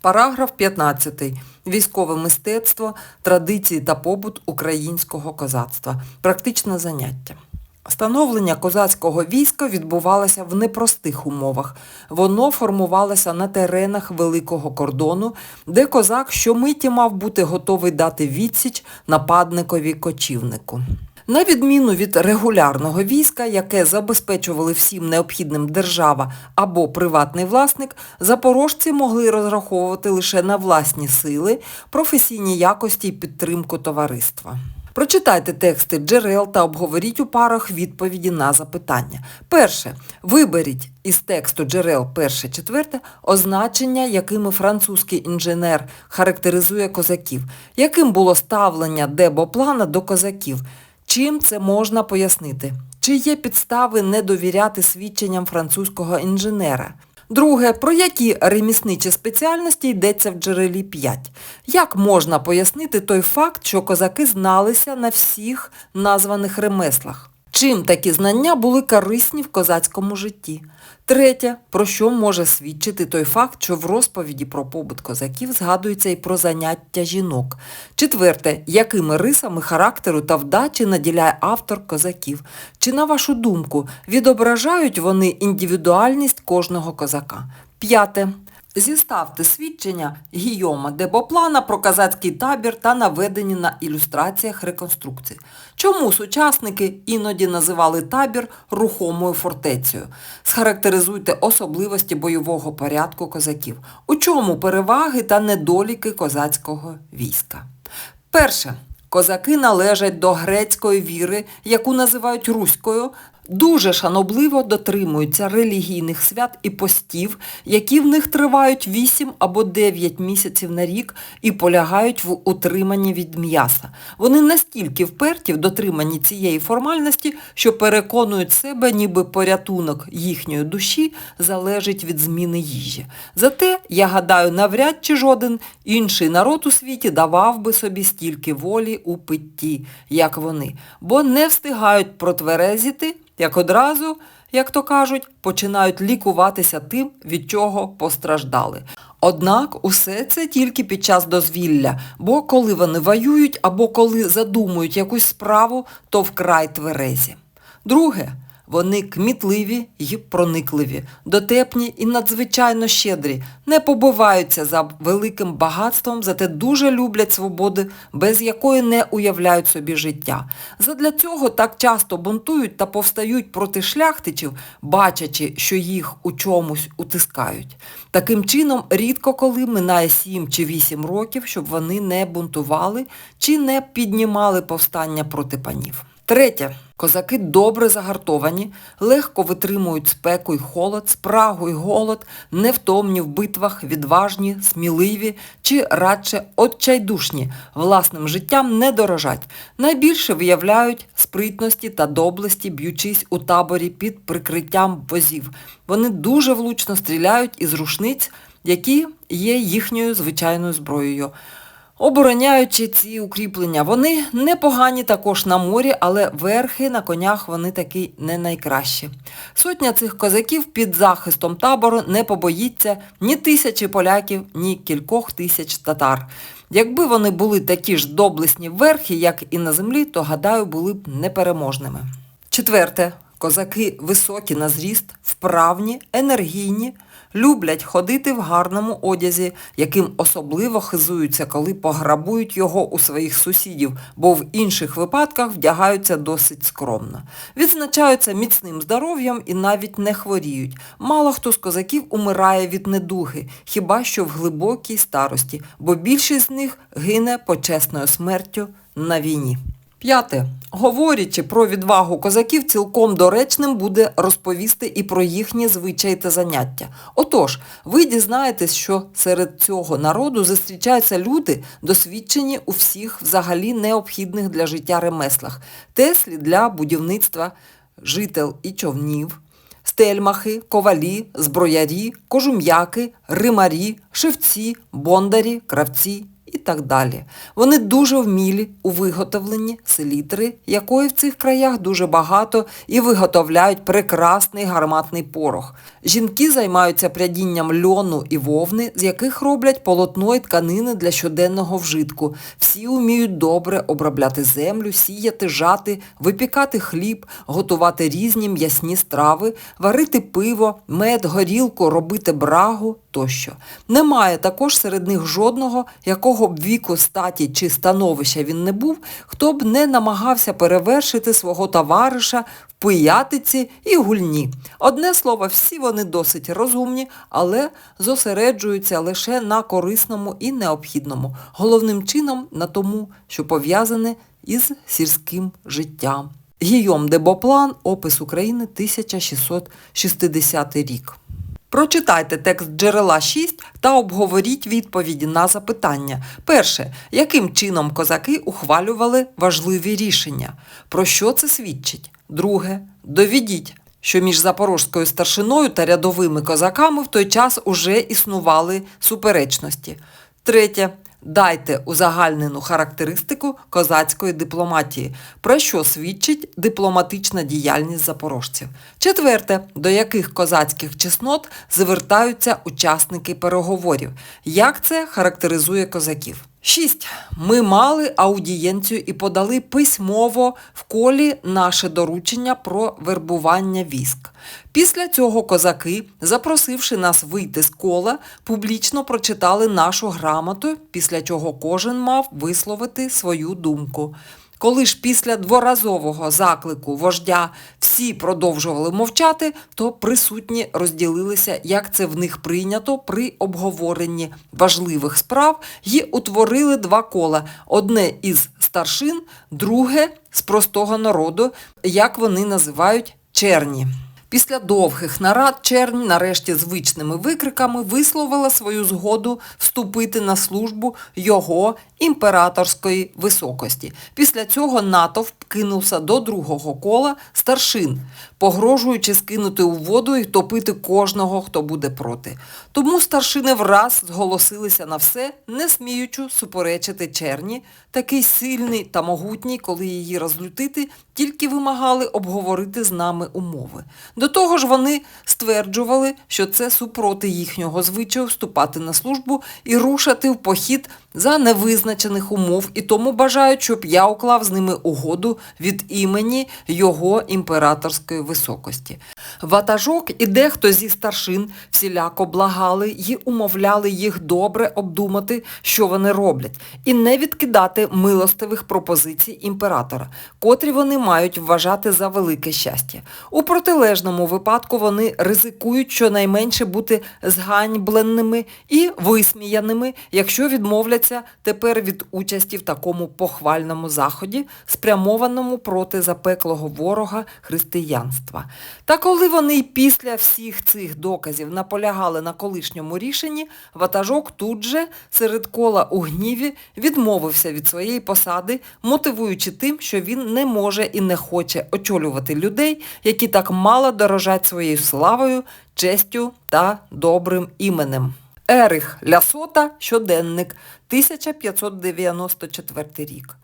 Параграф 15. Військове мистецтво, традиції та побут українського козацтва. Практичне заняття. Становлення козацького війська відбувалося в непростих умовах. Воно формувалося на теренах великого кордону, де козак щомиті мав бути готовий дати відсіч нападникові кочівнику. На відміну від регулярного війська, яке забезпечували всім необхідним держава або приватний власник, запорожці могли розраховувати лише на власні сили, професійні якості і підтримку товариства. Прочитайте тексти джерел та обговоріть у парах відповіді на запитання. Перше. Виберіть із тексту джерел перше четверте означення, якими французький інженер характеризує козаків, яким було ставлення Дебоплана до козаків. Чим це можна пояснити? Чи є підстави не довіряти свідченням французького інженера? Друге, про які ремісничі спеціальності йдеться в джерелі 5? Як можна пояснити той факт, що козаки зналися на всіх названих ремеслах? Чим такі знання були корисні в козацькому житті? Третє, про що може свідчити той факт, що в розповіді про побут козаків згадується і про заняття жінок. Четверте, якими рисами характеру та вдачі наділяє автор козаків? Чи, на вашу думку, відображають вони індивідуальність кожного козака? П'яте. Зіставте свідчення Гійома Дебоплана про козацький табір та наведені на ілюстраціях реконструкції. Чому сучасники іноді називали табір рухомою фортецею? Схарактеризуйте особливості бойового порядку козаків. У чому переваги та недоліки козацького війська? Перше. Козаки належать до грецької віри, яку називають руською, дуже шанобливо дотримуються релігійних свят і постів, які в них тривають 8 або 9 місяців на рік і полягають в утриманні від м'яса. Вони настільки вперті в дотриманні цієї формальності, що переконують себе, ніби порятунок їхньої душі залежить від зміни їжі. Зате, я гадаю, навряд чи жоден інший народ у світі давав би собі стільки волі у питті, як вони, бо не встигають протверезіти, як одразу, як то кажуть, починають лікуватися тим, від чого постраждали. Однак усе це тільки під час дозвілля, бо коли вони воюють або коли задумують якусь справу, то вкрай тверезі. Друге, вони кмітливі й проникливі, дотепні і надзвичайно щедрі, не побиваються за великим багатством, зате дуже люблять свободи, без якої не уявляють собі життя. Задля цього так часто бунтують та повстають проти шляхтичів, бачачи, що їх у чомусь утискають. Таким чином, рідко коли минає 7 чи 8 років, щоб вони не бунтували чи не піднімали повстання проти панів. Третє. Козаки добре загартовані, легко витримують спеку й холод, спрагу й голод, невтомні в битвах, відважні, сміливі чи радше отчайдушні, власним життям не дорожать. Найбільше виявляють спритності та доблесті, б'ючись у таборі під прикриттям возів. Вони дуже влучно стріляють із рушниць, які є їхньою звичайною зброєю. Обороняючи ці укріплення, вони непогані також на морі, але верхи на конях вони таки не найкращі. Сотня цих козаків під захистом табору не побоїться ні тисячі поляків, ні кількох тисяч татар. Якби вони були такі ж доблесні верхи, як і на землі, то, гадаю, були б непереможними. Четверте. Козаки високі на зріст, вправні, енергійні, люблять ходити в гарному одязі, яким особливо хизуються, коли пограбують його у своїх сусідів, бо в інших випадках вдягаються досить скромно. Відзначаються міцним здоров'ям і навіть не хворіють. Мало хто з козаків умирає від недуги, хіба що в глибокій старості, бо більшість з них гине почесною смертю на війні. П'яте. Говорячи про відвагу козаків, цілком доречним буде розповісти і про їхні звичаї та заняття. Отож, ви дізнаєтесь, що серед цього народу зустрічаються люди, досвідчені у всіх взагалі необхідних для життя ремеслах, теслі для будівництва жител і човнів, стельмахи, ковалі, зброярі, кожум'яки, римарі, шевці, бондарі, кравці і так далі. Вони дуже вмілі у виготовленні селітри, якої в цих краях дуже багато і виготовляють прекрасний гарматний порох. Жінки займаються прядінням льону і вовни, з яких роблять полотно і тканини для щоденного вжитку. Всі вміють добре обробляти землю, сіяти, жати, випікати хліб, готувати різні м'ясні страви, варити пиво, мед, горілку, робити брагу тощо. Немає також серед них жодного, якого б віку, статі чи становища він не був, хто б не намагався перевершити свого товариша в пиятиці і гульні. Одне слово, всі вони досить розумні, але зосереджуються лише на корисному і необхідному, головним чином на тому, що пов'язане із сільським життям. Гійом де Боплан, опис України 1660 рік. Прочитайте текст джерела 6 та обговоріть відповіді на запитання. Перше. Яким чином козаки ухвалювали важливі рішення? Про що це свідчить? Друге. Довідіть, що між запорожською старшиною та рядовими козаками в той час уже існували суперечності. Третє. Дайте узагальнену характеристику козацької дипломатії, про що свідчить дипломатична діяльність запорожців. Четверте, до яких козацьких чеснот звертаються учасники переговорів. Як це характеризує козаків? 6. Ми мали аудієнцію і подали письмово в колі наше доручення про вербування військ. Після цього козаки, запросивши нас вийти з кола, публічно прочитали нашу грамоту, після чого кожен мав висловити свою думку. Коли ж після дворазового заклику вождя всі продовжували мовчати, то присутні розділилися, як це в них прийнято при обговоренні важливих справ і утворили два кола: одне із старшин, друге з простого народу, як вони називають черні. Після довгих нарад чернь, нарешті звичними викриками, висловила свою згоду вступити на службу його імператорської високості. Після цього натовп кинувся до другого кола старшин, погрожуючи скинути у воду і топити кожного, хто буде проти. Тому старшини враз зголосилися на все, не сміючи суперечити черні, такий сильний та могутній, коли її розлютити, тільки вимагали обговорити з нами умови. До того ж вони стверджували, що це супроти їхнього звичаю вступати на службу і рушати в похід за невизначених умов, і тому бажають, щоб я уклав з ними угоду від імені його імператорської високості. Ватажок і дехто зі старшин всіляко благали й умовляли їх добре обдумати, що вони роблять, і не відкидати милостивих пропозицій імператора, котрі вони мають вважати за велике щастя. У протилежному випадку вони ризикують щонайменше бути зганьбленими і висміяними, якщо відмовляться тепер від участі в такому похвальному заході, спрямованому проти запеклого ворога християнства. Та коли вони й після всіх цих доказів наполягали на колишньому рішенні, ватажок тут же серед кола у гніві відмовився від своєї посади, мотивуючи тим, що він не може і не хоче очолювати людей, які так мало дорожать своєю славою, честю та добрим іменем. Ерих Лясота, щоденник, 1594 рік.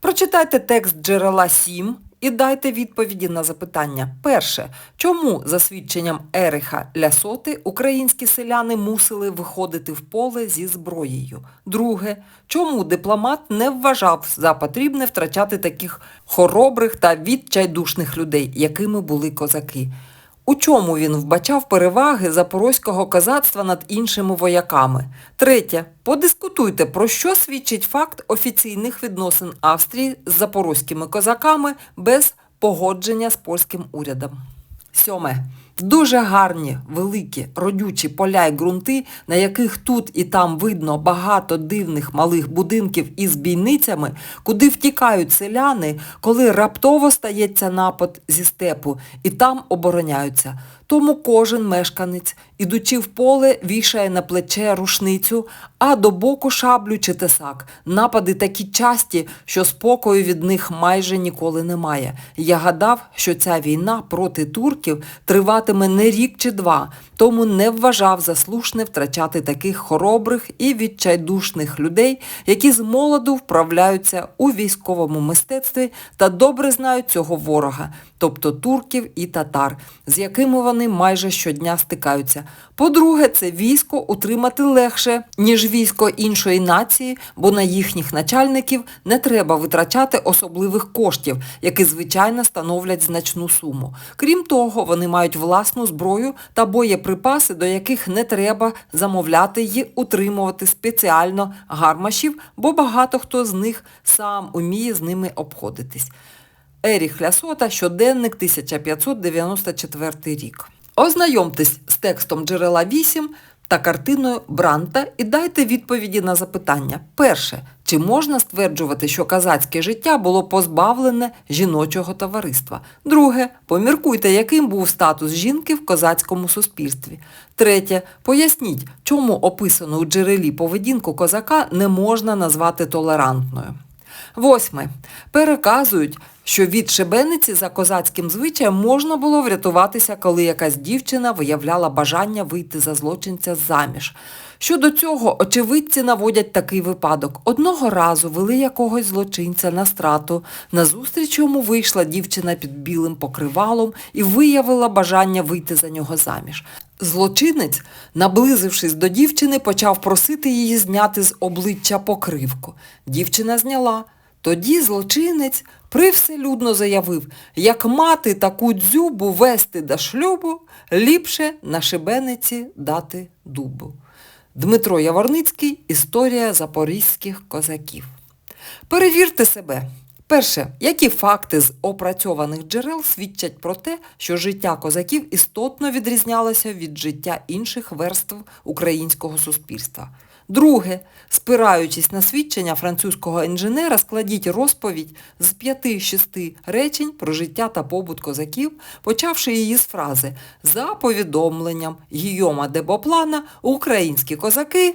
Прочитайте текст джерела 7 і дайте відповіді на запитання. Перше. Чому, за свідченням Ериха Лясоти, українські селяни мусили виходити в поле зі зброєю? Друге. Чому дипломат не вважав за потрібне втрачати таких хоробрих та відчайдушних людей, якими були козаки? У чому він вбачав переваги запорозького козацтва над іншими вояками? Третє. Подискутуйте, про що свідчить факт офіційних відносин Австрії з запорозькими козаками без погодження з польським урядом. Сьоме. Дуже гарні, великі, родючі поля й ґрунти, на яких тут і там видно багато дивних малих будинків із бійницями, куди втікають селяни, коли раптово стається напад зі степу і там обороняються. Тому кожен мешканець, ідучи в поле, вішає на плече рушницю, а до боку шаблю чи тесак. Напади такі часті, що спокою від них майже ніколи немає. Я гадав, що ця війна проти турків триватиме не рік чи два, тому не вважав за слушне втрачати таких хоробрих і відчайдушних людей, які з молоду вправляються у військовому мистецтві та добре знають цього ворога, тобто турків і татар, з якими вони майже щодня стикаються. По-друге, це військо утримати легше, ніж військо іншої нації, бо на їхніх начальників не треба витрачати особливих коштів, які звичайно становлять значну суму. Крім того, вони мають власну зброю та боєприпаси, до яких не треба замовляти й утримувати спеціально гармашів, бо багато хто з них сам уміє з ними обходитись. Еріх Лясота, щоденник 1594 рік. Ознайомтесь з текстом джерела 8 та картиною Бранта і дайте відповіді на запитання. Перше. Чи можна стверджувати, що казацьке життя було позбавлене жіночого товариства? Друге. Поміркуйте, яким був статус жінки в козацькому суспільстві. Третє. Поясніть, чому описану у джерелі поведінку козака не можна назвати толерантною. Восьме. Переказують, що від шибениці за козацьким звичаєм можна було врятуватися, коли якась дівчина виявляла бажання вийти за злочинця заміж. Щодо цього, очевидці наводять такий випадок. Одного разу вели якогось злочинця на страту. Назустріч йому вийшла дівчина під білим покривалом і виявила бажання вийти за нього заміж. Злочинець, наблизившись до дівчини, почав просити її зняти з обличчя покривку. Дівчина зняла. Тоді злочинець привселюдно заявив, як мати таку дзюбу вести до шлюбу, ліпше на шибениці дати дубу. Дмитро Яворницький Історія запорізьких козаків. Перевірте себе. Перше, які факти з опрацьованих джерел свідчать про те, що життя козаків істотно відрізнялося від життя інших верств українського суспільства. Друге, спираючись на свідчення французького інженера, складіть розповідь з п'яти-шести речень про життя та побут козаків, почавши її з фрази «За повідомленням Гійома Дебоплана українські козаки